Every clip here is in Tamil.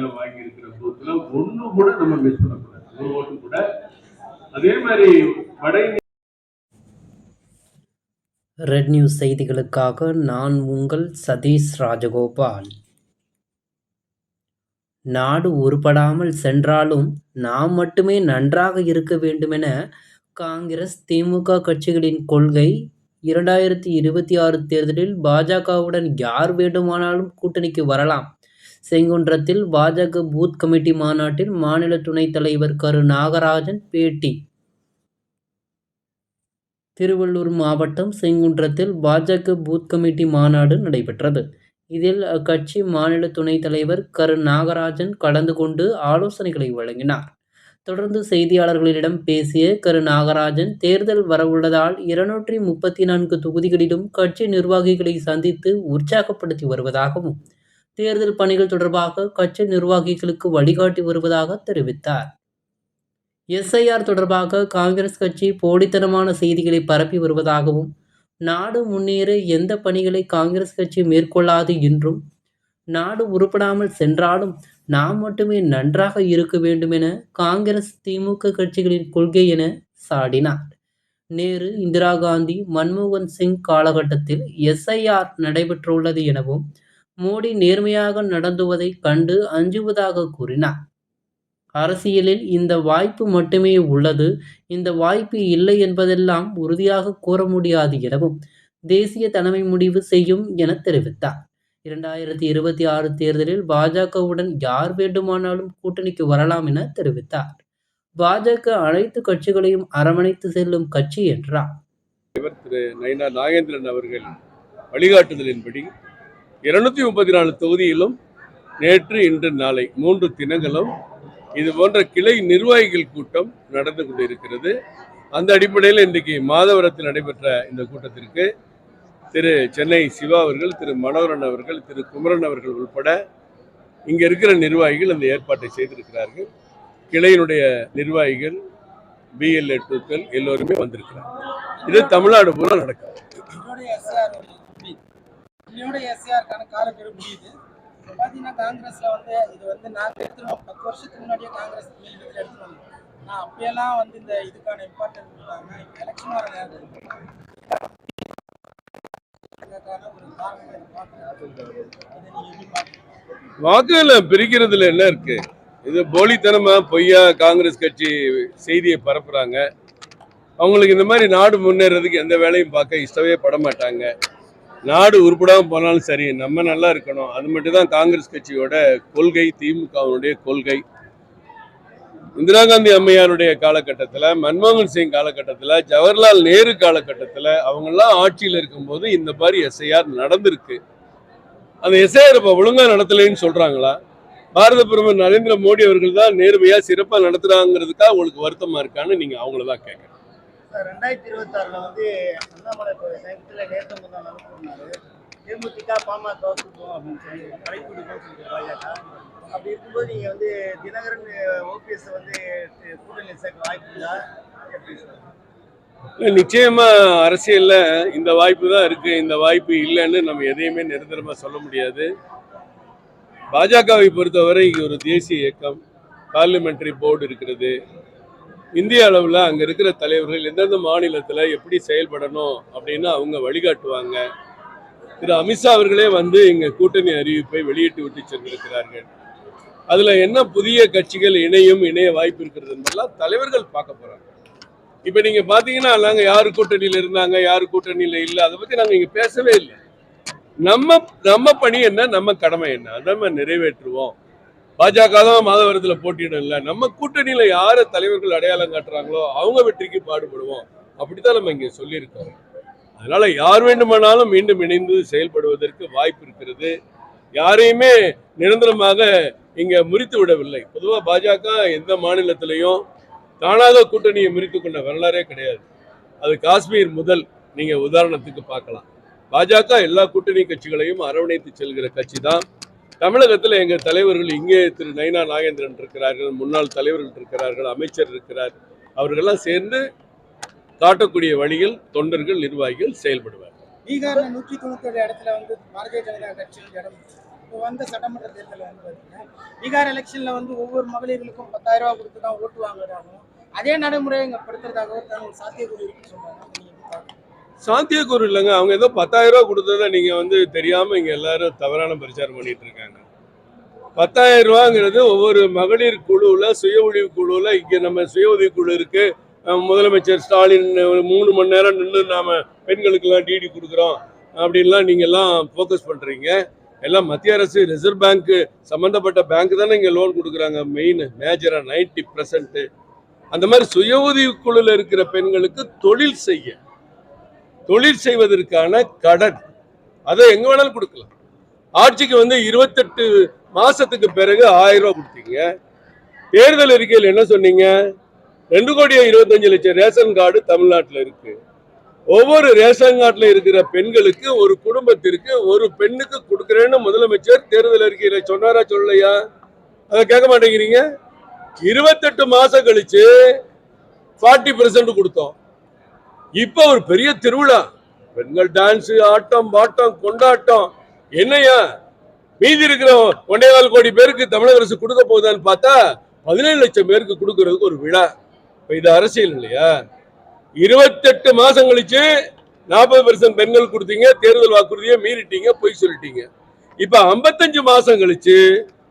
மேல வாங்கி இருக்கிற பூத்துல ஒண்ணு கூட நம்ம மிஸ் பண்ணக்கூடாது. ஒரு ஓட்டு கூட. அதே மாதிரி வட ரெட் நியூஸ் செய்திகளுக்காக நான் உங்கள் சதீஷ் ராஜகோபால். நாடு உருப்படாமல் சென்றாலும் நாம் மட்டுமே நன்றாக இருக்க வேண்டுமென காங்கிரஸ் திமுக கட்சிகளின் கொள்கை இரண்டாயிரத்தி இருபத்தி ஆறு தேர்தலில் பாஜகவுடன் யார் வேண்டுமானாலும் கூட்டணிக்கு வரலாம். செங்குன்றத்தில் பாஜக பூத் கமிட்டி மாநாட்டில் மாநில துணைத் தலைவர் கரு நாகராஜன் பேட்டி. திருவள்ளூர் மாவட்டம் செங்குன்றத்தில் பாஜக பூத் கமிட்டி மாநாடு நடைபெற்றது. இதில் அக்கட்சி மாநில துணைத் தலைவர் கரு நாகராஜன் கலந்து கொண்டு ஆலோசனைகளை வழங்கினார். தொடர்ந்து செய்தியாளர்களிடம் பேசிய கரு நாகராஜன் தேர்தல் வரவுள்ளதால் இருநூற்றி முப்பத்தி நான்கு தொகுதிகளிலும் கட்சி நிர்வாகிகளை சந்தித்து உற்சாகப்படுத்தி வருவதாகவும் தேர்தல் பணிகள் தொடர்பாக கட்சி நிர்வாகிகளுக்கு வழிகாட்டி வருவதாக தெரிவித்தார். எஸ்ஐஆர் தொடர்பாக காங்கிரஸ் கட்சி போலித்தனமான செய்திகளை பரப்பி வருவதாகவும் நாடு முன்னேற எந்த பணிகளை காங்கிரஸ் கட்சி மேற்கொள்ளாது என்றும் நாடு உருப்படாமல் சென்றாலும் நாம் மட்டுமே நன்றாக இருக்க வேண்டும் என காங்கிரஸ் திமுக கட்சிகளின் கொள்கை என சாடினார். நேரு இந்திரா காந்தி மன்மோகன் சிங் காலகட்டத்தில் எஸ்ஐஆர் நடைபெற்றுள்ளது எனவும் மோடி நேர்மையாக நடந்துவதை கண்டு அஞ்சுவதாக கூறினார். அரசியலில் இந்த வாய்ப்பு மட்டுமே உள்ளது. இந்த வாய்ப்பு இல்லை என்பதெல்லாம் உறுதியாக கூற முடியாது எனவும் தேசிய தலைமை முடிவு செய்யும் என தெரிவித்தார். இரண்டாயிரத்தி இருபத்தி ஆறு தேர்தலில் பாஜகவுடன் யார் வேண்டுமானாலும் கூட்டணிக்கு வரலாம் என தெரிவித்தார். பாஜக அனைத்து கட்சிகளையும் அரவணைத்து செல்லும் கட்சி என்றார். திரு நயினா நாகேந்திரன் அவர்கள் வழிகாட்டுதலின்படி இருநூத்தி முப்பத்தி நாலு தொகுதியிலும் நேற்று இன்று நாளை மூன்று தினங்களும் இது போன்ற கிளை நிர்வாகிகள் கூட்டம் நடந்து கொண்டிருக்கிறது. அந்த அடிப்படையில் இன்றைக்கு மாதவரத்தில் நடைபெற்ற இந்த கூட்டத்திற்கு திரு சென்னை சிவா அவர்கள் திரு மனோகரன் அவர்கள் திரு குமரன் அவர்கள் உள்பட இங்கே இருக்கிற நிர்வாகிகள் அந்த ஏற்பாட்டை செய்திருக்கிறார்கள். கிளையினுடைய நிர்வாகிகள் பிஎல்ஏ டூக்கள் எல்லோருமே வந்திருக்கிறார் இது தமிழ்நாடு பூரா நடக்கும். இன்னொரு எஸ்ஆருக்கான காலக்கெடு முடியுது. பார்த்தீங்கன்னா காங்கிரஸ்ல வந்து இது வந்து நாங்கள் எடுத்துருவோம் பத்து வருஷத்துக்கு முன்னாடியே காங்கிரஸ் மீட்டில் எடுத்துருவோம் ஆனால் அப்பயெல்லாம் வந்து இந்த இதுக்கான இம்பார்ட்டன்ட் கொடுத்தாங்க. இப்போ எலெக்ஷன் வர நேரத்தில் வாக்குகளை பிரிக்கிறதுல என்ன இருக்கு? இது போலித்தனமா பொய்யா காங்கிரஸ் கட்சி செய்தியை பரப்புறாங்க. அவங்களுக்கு இந்த மாதிரி நாடு முன்னேறதுக்கு எந்த வேலையும் பார்க்க இஷ்டமே பட மாட்டாங்க நாடு உருப்படாமல் போனாலும் சரி நம்ம நல்லா இருக்கணும். அது மட்டும் தான் காங்கிரஸ் கட்சியோட கொள்கை திமுகவுடைய கொள்கை. இந்திரா காந்தி அம்மையாருடைய காலகட்டத்தில் மன்மோகன் சிங் காலகட்டத்தில் ஜவஹர்லால் நேரு காலகட்டத்தில் அவங்கெல்லாம் ஆட்சியில் இருக்கும்போது இந்த மாதிரி எஸ்ஐஆர் நடந்திருக்கு. அந்த எஸ்ஐஆர் இப்போ ஒழுங்காக நடத்தலைன்னு சொல்கிறாங்களா பாரத பிரதமர் நரேந்திர மோடி அவர்கள் தான் நேர்மையாக சிறப்பாக நடத்துகிறாங்கிறதுக்காக உங்களுக்கு வருத்தமாக இருக்கான்னு நீங்கள் அவங்கள தான் கேட்கணும் ரெண்டாயிரத்தி ரெண்டாயிரத்தி இருபத்தாறுல வந்து அண்ணாமலை சமீபத்தில் நேற்று முந்தா நடத்தினாரு தேமுதிக பாமக தோற்றுப்போம் அப்படின்னு சொல்லி கடைக்கூடி பாஜக அப்படி இருக்கும்போது நீங்கள் வந்து தினகரன் ஓபிஎஸ் வந்து கூட்டணி சேர்க்க வாய்ப்பு இல்லை எப்படி நிச்சயமா அரசியல்ல இந்த வாய்ப்பு தான் இருக்கு. இந்த வாய்ப்பு இல்லைன்னு நம்ம எதையுமே நிரந்தரமா சொல்ல முடியாது. பாஜகவை பொறுத்தவரை இங்கே ஒரு தேசிய இயக்கம். பார்லிமெண்டரி போர்டு இருக்கிறது. இந்திய அளவில் அங்கே இருக்கிற தலைவர்கள் எந்தெந்த மாநிலத்தில் எப்படி செயல்படணும் அப்படின்னு அவங்க வழிகாட்டுவாங்க. திரு அமித்ஷா அவர்களே வந்து இங்கே கூட்டணி அறிவிப்பை வெளியிட்டு விட்டு சென்றிருக்கிறார்கள். அதில் என்ன புதிய கட்சிகள் இணையும் இணைய வாய்ப்பு இருக்கிறது என்பதெல்லாம் தலைவர்கள் பார்க்க போகிறாங்க இப்போ நீங்கள் பார்த்தீங்கன்னா நாங்கள் யார் கூட்டணியில் இருந்தாங்க யார் கூட்டணியில் இல்லை அதை பற்றி நாங்கள் இங்கே பேசவே இல்லை. நம்ம நம்ம பணி என்ன நம்ம கடமை என்ன அதை நம்ம நிறைவேற்றுவோம். பாஜக தான் மாதவரத்தில் போட்டியிடும் இல்லை. நம்ம கூட்டணியில் யாரை தலைவர்கள் அடையாளம் காட்டுறாங்களோ அவங்க வெற்றிக்கு பாடுபடுவோம். அப்படித்தான் நம்ம இங்கே சொல்லியிருக்கோம். அதனால யார் வேண்டுமானாலும் மீண்டும் இணைந்து செயல்படுவதற்கு வாய்ப்பு இருக்கிறது. யாரையுமே நிரந்தரமாக இங்க முறித்து விடவில்லை. பொதுவாக பாஜக எந்த மாநிலத்திலையும் தானாக கூட்டணியை முறித்து கொண்ட வரலாறே கிடையாது. அது காஷ்மீர் முதல் நீங்க உதாரணத்துக்கு பார்க்கலாம். பாஜக எல்லா கூட்டணி கட்சிகளையும் அரவணைத்து செல்கிற கட்சி தான் தமிழகத்தில் எங்கள் தலைவர்கள் இங்கே திரு நயினா நாகேந்திரன் இருக்கிறார்கள் முன்னாள் தலைவர்கள் இருக்கிறார்கள் அமைச்சர் இருக்கிறார். அவர்களெல்லாம் சேர்ந்து காட்டக்கூடிய வழியில் தொண்டர்கள் நிர்வாகிகள் செயல்படுவார் பீகாரில் நூற்றி தொண்ணூத்தி இடத்துல வந்து பாரதிய ஜனதா கட்சியின் இடம் இப்போ வந்த சட்டமன்ற தேர்தலில் வந்து பார்த்தீங்கன்னா பீகார் எலெக்ஷனில் வந்து ஒவ்வொரு மகளிர்களுக்கும் பத்தாயிரம் ரூபாய் கொடுத்து தான் ஓட்டு வாங்குறதாகவும் அதே நடைமுறையை இங்கே படுத்துறதாகவும் தான் சாத்தியக்கூறு இருக்குன்னு சொல்றாங்க சாத்தியக்கூறு இல்லைங்க. அவங்க ஏதோ பத்தாயிரம் ரூபா கொடுத்ததை நீங்கள் வந்து தெரியாமல் இங்கே எல்லாரும் தவறான பிரச்சாரம் பண்ணிட்டு இருக்காங்க. பத்தாயிரம் ரூபாங்கிறது ஒவ்வொரு மகளிர் குழுவில் சுய உதவி குழுவில் இங்கே நம்ம சுய உதவி குழு இருக்கு. முதலமைச்சர் ஸ்டாலின் ஒரு மூணு மணி நேரம் நின்று நாம பெண்களுக்கெல்லாம் டிடி கொடுக்குறோம். அப்படின்லாம் நீங்க எல்லாம் ஃபோக்கஸ் பண்றீங்க. எல்லாம் மத்திய அரசு ரிசர்வ் பேங்க் சம்பந்தப்பட்ட பேங்க் தானே இங்கே லோன் கொடுக்குறாங்க. மெயின் மேஜராக நைன்டி பர்சன்ட் அந்த மாதிரி சுய உதவி குழுல இருக்கிற பெண்களுக்கு தொழில் செய்ய தொழில் செய்வதற்கான கடன். அதை எங்க வேணாலும் கொடுக்கலாம். ஆட்சிக்கு வந்து இருபத்தெட்டு மாசத்துக்கு பிறகு ஆயிரம் ரூபாய் கொடுத்தீங்க. தேர்தல் அறிக்கையில் என்ன சொன்னீங்க? ரெண்டு கோடியே இருபத்தஞ்சு லட்சம் ரேஷன் கார்டு தமிழ்நாட்டில் இருக்கு. ஒவ்வொரு ரேஷன் கார்டில் இருக்கிற பெண்களுக்கு ஒரு குடும்பத்திற்கு ஒரு பெண்ணுக்கு கொடுக்குறேன்னு முதலமைச்சர் தேர்தல் அறிக்கையில் சொன்னாரா சொல்லலையா? அதை கேட்க மாட்டேங்கிறீங்க. இருபத்தெட்டு மாசம் கழிச்சு ஃபார்ட்டி பெர்சன்ட் கொடுத்தோம். இப்போ ஒரு பெரிய திருவிழா பெண்கள் டான்ஸ் ஆட்டம் பாட்டம் கொண்டாட்டம். என்னையா? மீதி இருக்கிற ஒன்னேகால் கோடி பேருக்கு தமிழக அரசு கொடுக்க போகுதான்னு பார்த்தா பதினேழு லட்சம் பேருக்கு கொடுக்கறதுக்கு ஒரு விழா. இப்போ இது அரசியல் இல்லையா? இருபத்தெட்டு மாசம் கழிச்சு நாற்பது பெர்சன்ட் பெண்கள் கொடுத்தீங்க தேர்தல் வாக்குறுதியை மீறிட்டீங்க பொய் சொல்லிட்டீங்க. இப்ப ஐம்பத்தஞ்சு மாசம் கழிச்சு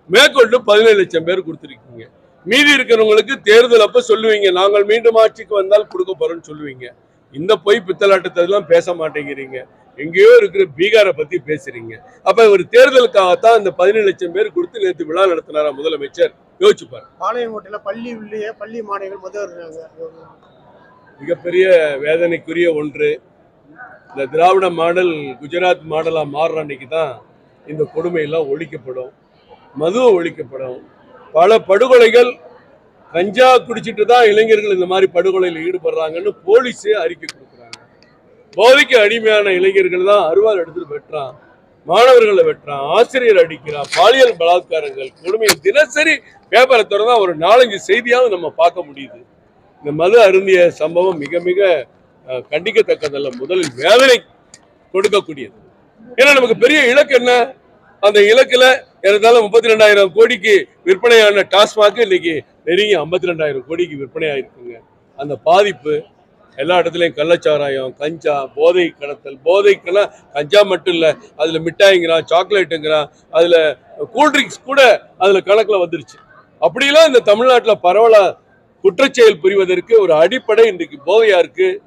மேற்கொண்டு பதினேழு லட்சம் பேர் கொடுத்துருக்கீங்க. மீதி இருக்கிறவங்களுக்கு தேர்தல் அப்ப சொல்லுவீங்க. நாங்கள் மீண்டும் ஆட்சிக்கு வந்தால் கொடுக்க போறோம்னு சொல்லுவீங்க. இந்த பொய் பித்தலாட்டத்தை எல்லாம் பேச மாட்டேங்கிறீங்க. எங்கேயோ இருக்கிற பீகாரை பத்தி பேசுறீங்க. அப்ப ஒரு தேர்தலுக்காகத்தான் இந்த பதினேழு லட்சம் பேர் கொடுத்து நேற்று விழா நடத்தினாரா முதலமைச்சர்? யோசிச்சு பாருங்க. பாளையங்கோட்டையில பள்ளி உள்ளே பள்ளி மாணவிகள் முதல் மிகப்பெரிய வேதனைக்குரிய ஒன்று. இந்த திராவிட மாடல் குஜராத் மாடலா மாறுற அன்னைக்கு தான் இந்த கொடுமையெல்லாம் ஒழிக்கப்படும். மது ஒழிக்கப்படும். பல படுகொலைகள் கஞ்சா குடிச்சிட்டு தான் இளைஞர்கள் இந்த மாதிரி படுகொலையில் ஈடுபடுறாங்கன்னு போலீஸே அறிக்கை கொடுக்குறாங்க. போதைக்கு அடிமையான இளைஞர்கள் தான் அருவாள் எடுத்துட்டு வெட்டுறான் மாணவர்களை வெட்டுறான் ஆசிரியர் அடிக்கிறான் பாலியல் பலாத்காரங்கள் கொடுமையை தினசரி பேப்பரை திறந்தா ஒரு நாலஞ்சு செய்தியாவது நம்ம பார்க்க முடியுது. இந்த மது அருந்திய சம்பவம் மிக மிக கண்டிக்கத்தக்கதல்ல முதலில் வேதனை கொடுக்கக்கூடியது. ஏன்னா நமக்கு பெரிய இலக்கு என்ன? அந்த இலக்குல ஏறத்தாழ முப்பத்தி ரெண்டாயிரம் கோடிக்கு விற்பனையான டாஸ்மாக் இன்னைக்கு நெருங்கி ஐம்பத்தி ரெண்டாயிரம் கோடிக்கு விற்பனை ஆயிருக்குங்க அந்த பாதிப்பு எல்லா இடத்துலையும் கள்ளச்சாராயம் கஞ்சா போதை கடத்தல் போதைக்குன்னா கஞ்சா மட்டும் இல்லை அதில் மிட்டாய்ங்கிறான் சாக்லேட்டுங்கிறான் அதில் கூல்ட்ரிங்க்ஸ் கூட அதில் கணக்கில் வந்துருச்சு. அப்படிலாம் இந்த தமிழ்நாட்டில் பரவலாக குற்றச்செயல் புரிவதற்கு ஒரு அடிப்படை இன்றைக்கு போதையாக இருக்குது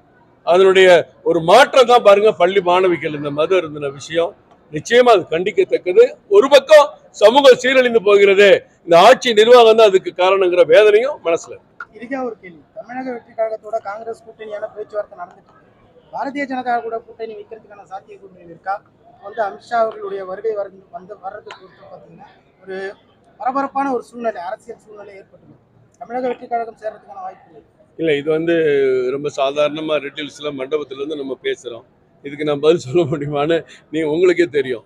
அதனுடைய ஒரு மாற்றம் தான் பாருங்கள் பள்ளி மாணவிகள் இந்த மது இருந்தின விஷயம். நிச்சயமாக அது கண்டிக்கத்தக்கது. ஒரு பக்கம் சமூகம் சீரழிந்து போகிறது. இந்த ஆட்சி நிர்வாகம் தான் அதுக்கு காரணங்கிற வேதனையும் மனசுல இருக்கு. இதுக்கே ஒரு கேள்வி. தமிழக வெற்றி கழகத்தோட காங்கிரஸ் கூட்டணியான பேச்சுவார்த்தை நடந்துட்டு பாரதிய ஜனதா கூட கூட்டணி வைக்கிறதுக்கான சாத்தியக்கூறுகள் இருக்கா? வந்து அமித்ஷா அவர்களுடைய வருகை வர வந்து வர்றதுக்கு குறித்து பார்த்தீங்கன்னா ஒரு பரபரப்பான ஒரு சூழ்நிலை அரசியல் சூழ்நிலை ஏற்பட்டுள்ளது தமிழக வெற்றி கழகம் சேர்றதுக்கான வாய்ப்பு இல்லை. இல்லை இது வந்து ரொம்ப சாதாரணமாக ரிட்டில்ஸில் மண்டபத்திலேருந்து நம்ம பேசுகிறோம் இதுக்கு நான் பதில் சொல்ல முடியுமான்னு நீ உங்களுக்கே தெரியும்.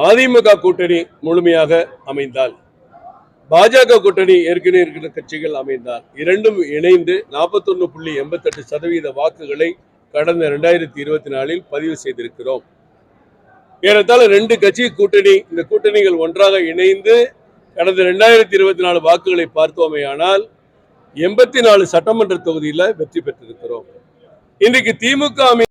அதிமுக கூட்டணி முழுமையாக அமைந்தால் பாஜக கூட்டணி ஏற்கனவே இருக்கிற கட்சிகள் அமைந்தால் இரண்டும் இணைந்து நாற்பத்தொன்னு புள்ளி எண்பத்தெட்டு சதவீத வாக்குகளை கடந்த ரெண்டாயிரத்தி இருபத்தி நாலில் பதிவு செய்திருக்கிறோம். ஏறத்தாழ ரெண்டு கட்சி கூட்டணி இந்த கூட்டணிகள் ஒன்றாக இணைந்து கடந்த ரெண்டாயிரத்தி இருபத்தி நாலு வாக்குகளை பார்த்தோமேயானால் எண்பத்தி நாலு சட்டமன்ற தொகுதியில வெற்றி பெற்றிருக்கிறோம். இன்றைக்கு திமுக அமை